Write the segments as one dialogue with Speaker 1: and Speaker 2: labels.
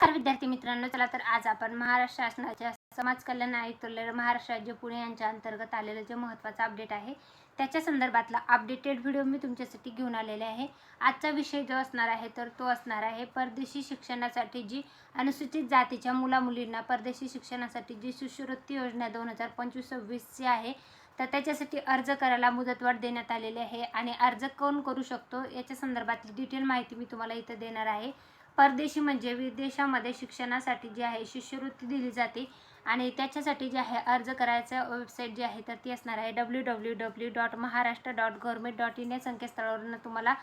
Speaker 1: नमस्कार विद्यार्थी मित्रांनो चला तर आज आपण महाराष्ट्र शासनाच्या समाज कल्याण आयुक्तालय महाराष्ट्र राज्य पुणे यांच्या अंतर्गत आलेलं जे महत्त्वाचं अपडेट आहे त्याच्या संदर्भातला अपडेटेड व्हिडिओ मी तुमच्यासाठी घेऊन आलेले आहे. आजचा विषय जो असणार आहे तर तो असणार आहे परदेशी शिक्षणासाठी जी अनुसूचित जातीच्या मुलामुलींना परदेशी शिक्षणासाठी जी शिष्यवृत्ती योजना दोन हजार पंचवीस सव्वीसची आहे तर त्याच्यासाठी अर्ज करायला मुदतवाढ देण्यात आलेली आहे. आणि अर्ज कोण करू शकतो याच्या संदर्भातली डिटेल माहिती मी तुम्हाला इथं देणार आहे. परदेशी म्हणजे विदेशामध्ये शिक्षणासाठी जी आहे शिष्यवृत्ती दिली जाते आणि त्याच्यासाठी जे आहे अर्ज करायचं वेबसाईट जी आहे तर ती असणार आहे W W W dot Maharashtra dot government dot in या संकेतस्थळावरून तुम्हाला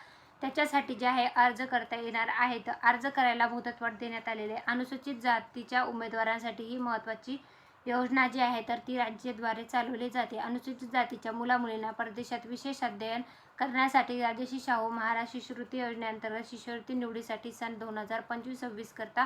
Speaker 1: त्याच्यासाठी जे आहे अर्ज करता येणार आहे. तर अर्ज करायला मुदतवाढ देण्यात आलेली आहे. अनुसूचित जातीच्या उमेदवारांसाठी ही महत्त्वाची योजना जी आहे तर ती राज्याद्वारे चालवली जाते. अनुसूचित जातीच्या मुलामुलींना परदेशात विशेष अध्ययन करण्यासाठी राजर्षी शाहू महाराज शिष्यवृत्ती योजनेअंतर्गत शिष्यवृत्ती निवडीसाठी सन दोन हजार पंचवीस सव्वीस करता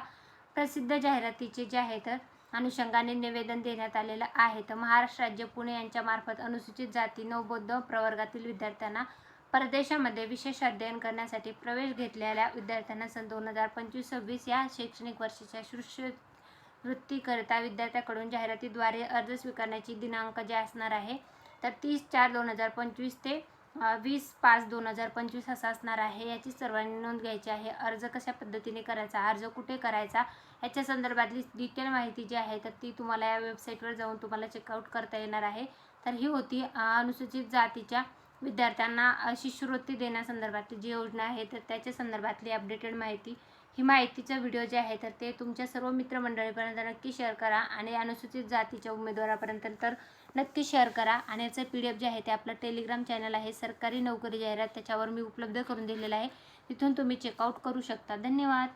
Speaker 1: प्रसिद्ध जाहिरातीचे जे आहे तर अनुषंगाने निवेदन देण्यात आलेलं आहे. तर महाराष्ट्र राज्य पुणे यांच्यामार्फत अनुसूचित जाती नवबौद्ध प्रवर्गातील विद्यार्थ्यांना परदेशामध्ये विशेष अध्ययन करण्यासाठी प्रवेश घेतलेल्या विद्यार्थ्यांना सन दोन हजार पंचवीस सव्वीस या शैक्षणिक वर्षाच्या वृत्तीकरता विद्यार्थ्याकडून जाहिरातीद्वारे अर्ज स्वीकारण्याची दिनांक जे असणार आहे तर तीस चार दोन हजार पंचवीस ते वीस पाच दोन हजार पंचवीस असा असणार आहे. याची सर्वांनी नोंद घ्यायची आहे. अर्ज कशा पद्धतीने करायचा अर्ज कुठे करायचा याच्या संदर्भातली डिटेल माहिती जी आहे तर ती तुम्हाला या वेबसाईटवर जाऊन तुम्हाला चेकआउट करता येणार आहे. तर ही होती अनुसूचित जातीच्या विद्यार्थ्यांना शिष्यवृत्ती देण्यासंदर्भातली जी योजना आहे तर त्याच्या संदर्भातली अपडेटेड माहिती ही माहितीचा व्हिडिओ जे आहे तर ते तुमच्या सर्व मित्रमंडळीपर्यंत नक्की शेअर करा आणि अनुसूचित जातीच्या उमेदवारापर्यंत तर नक्की शेअर करा. आणि याचं पी डी एफ जे आहे ते आपलं टेलिग्राम चॅनल आहे सरकारी नोकरी जाहिरात त्याच्यावर मी उपलब्ध करून दिलेलं आहे. तिथून तुम्ही चेकआउट करू शकता. धन्यवाद!